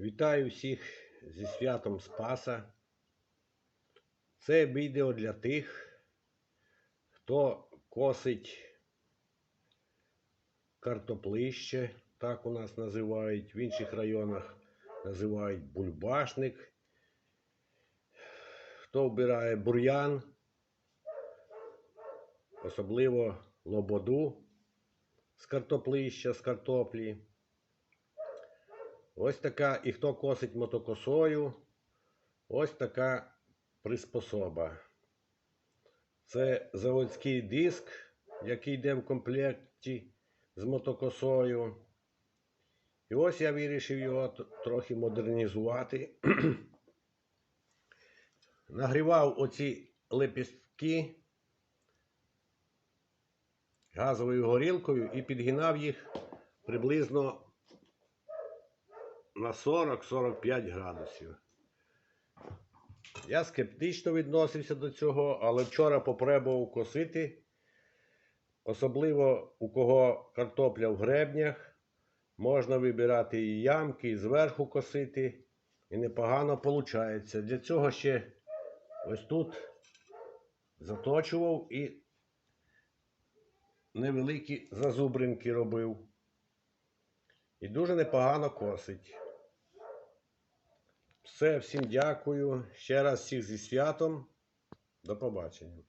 Вітаю всіх зі святом Спаса. Це відео для тих, хто косить картоплище, так у нас називають, в інших районах називають бульбашник. Хто вбирає бур'ян, особливо лободу з картоплища, з картоплі. Ось така, і хто косить мотокосою, ось така приспособа. Це заводський диск, який йде в комплекті з мотокосою. І ось я вирішив його трохи модернізувати. Нагрівав оці лепістки газовою горілкою і підгинав їх приблизно на 40-45 градусів. Я скептично відносився до цього, але вчора попробував косити. Особливо у кого картопля в гребнях, можна вибирати і ямки, і зверху косити. І непогано виходить. Для цього ще ось тут заточував і невеликі зазубринки робив. І дуже непогано косить. Все, всім дякую. Ще раз всіх зі святом. До побачення.